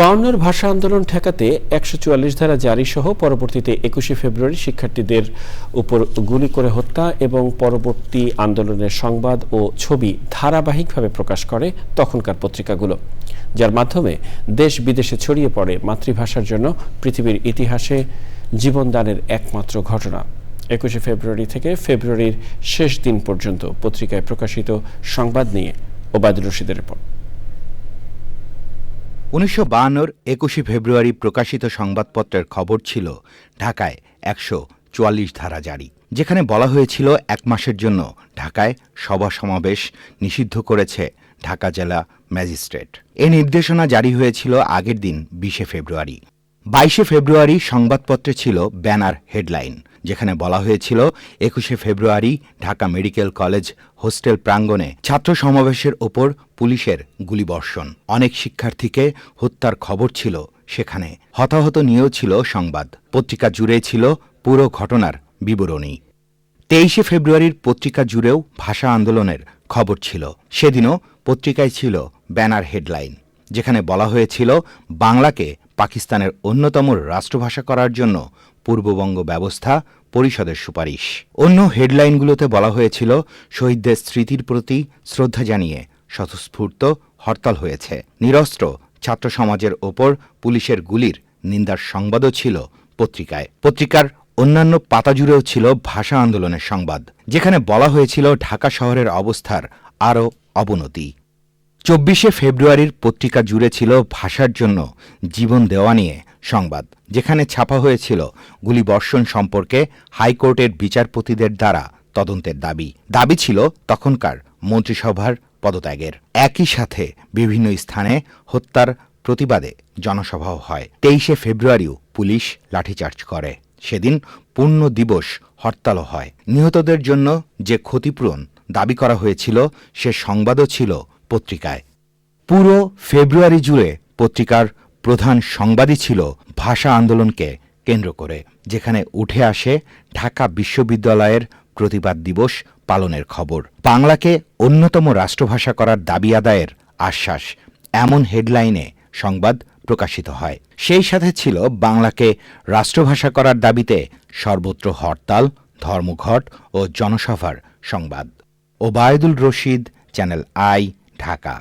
বাউন্নর ভাষা আন্দোলন ঠেকাতে একশো চুয়াল্লিশ ধারা জারি সহ পরবর্তীতে একুশে ফেব্রুয়ারি শিক্ষার্থীদের উপর গুলি করে হত্যা এবং পরবর্তী আন্দোলনের সংবাদ ও ছবি ধারাবাহিকভাবে প্রকাশ করে তখনকার পত্রিকাগুলো। যার মাধ্যমে দেশ বিদেশে ছড়িয়ে পড়ে মাতৃভাষার জন্য পৃথিবীর ইতিহাসে জীবনদানের একমাত্র ঘটনা। একুশে ফেব্রুয়ারি থেকে ফেব্রুয়ারির শেষ দিন পর্যন্ত পত্রিকায় প্রকাশিত সংবাদ নিয়ে ওবায়দুর রশিদের রিপোর্ট। উনিশশো বায়ান্নর একুশে ফেব্রুয়ারি প্রকাশিত সংবাদপত্রের খবর ছিল ঢাকায় একশো চুয়াল্লিশ ধারা জারি, যেখানে বলা হয়েছিল এক মাসের জন্য ঢাকায় সভা সমাবেশ নিষিদ্ধ করেছে ঢাকা জেলা ম্যাজিস্ট্রেট। এ নির্দেশনা জারি হয়েছিল আগের দিন বিশে ফেব্রুয়ারি। বাইশে ফেব্রুয়ারি সংবাদপত্রে ছিল ব্যানার হেডলাইন, যেখানে বলা হয়েছিল একুশে February Dhaka medical college hostel প্রাঙ্গণে ছাত্র সমাবেশের ওপর পুলিশের গুলিবর্ষণ। অনেক শিক্ষার্থীকে হত্যার খবর ছিল সেখানে। হতাহত নিয়েও ছিল সংবাদ। পত্রিকা জুড়ে ছিল পুরো ঘটনার বিবরণী। তেইশে ফেব্রুয়ারির পত্রিকা জুড়েও ভাষা আন্দোলনের খবর ছিল। সেদিনও পত্রিকায় ছিল ব্যানার হেডলাইন, যেখানে বলা হয়েছিল বাংলাকে পাকিস্তানের অন্যতম রাষ্ট্রভাষা করার জন্য পূর্ববঙ্গ ব্যবস্থা পরিষদের সুপারিশ। অন্য হেডলাইনগুলোতে বলা হয়েছিল, শহীদদের স্মৃতির প্রতি শ্রদ্ধা জানিয়ে স্বতঃস্ফূর্ত হরতাল হয়েছে। নিরস্ত্র ছাত্র সমাজের ওপর পুলিশের গুলির নিন্দার সংবাদও ছিল পত্রিকায়। পত্রিকার অন্যান্য পাতা জুড়েও ছিল ভাষা আন্দোলনের সংবাদ, যেখানে বলা হয়েছিল ঢাকা শহরের অবস্থার আরও অবনতি। চব্বিশে ফেব্রুয়ারির পত্রিকা জুড়ে ছিল ভাষার জন্য জীবন দেওয়া নিয়ে সংবাদ, যেখানে ছাপা হয়েছিল গুলিবর্ষণ সম্পর্কে হাইকোর্টের বিচারপতিদের দ্বারা তদন্তের দাবি। দাবি ছিল তখনকার মন্ত্রিসভার পদত্যাগের। একই সাথে বিভিন্ন স্থানে হত্যার প্রতিবাদে জনসভাও হয়। তেইশে ফেব্রুয়ারিও পুলিশ লাঠিচার্জ করে। সেদিন পূর্ণ দিবস হরতালও হয়। নিহতদের জন্য যে ক্ষতিপূরণ দাবি করা হয়েছিল, সে সংবাদও ছিল পত্রিকায়। পুরো ফেব্রুয়ারি জুড়ে পত্রিকার প্রধান সংবাদই ছিল ভাষা আন্দোলনকে কেন্দ্র করে, যেখানে উঠে আসে ঢাকা বিশ্ববিদ্যালয়ের প্রতিবাদ দিবস পালনের খবর। বাংলাকে অন্যতম রাষ্ট্রভাষা করার দাবি আদায়ের আশ্বাস, এমন হেডলাইনে সংবাদ প্রকাশিত হয়। সেই সাথে ছিল বাংলাকে রাষ্ট্রভাষা করার দাবিতে সর্বত্র হরতাল, ধর্মঘট ও জনসভার সংবাদ। Obaidul Rashid, channel I Dhaka.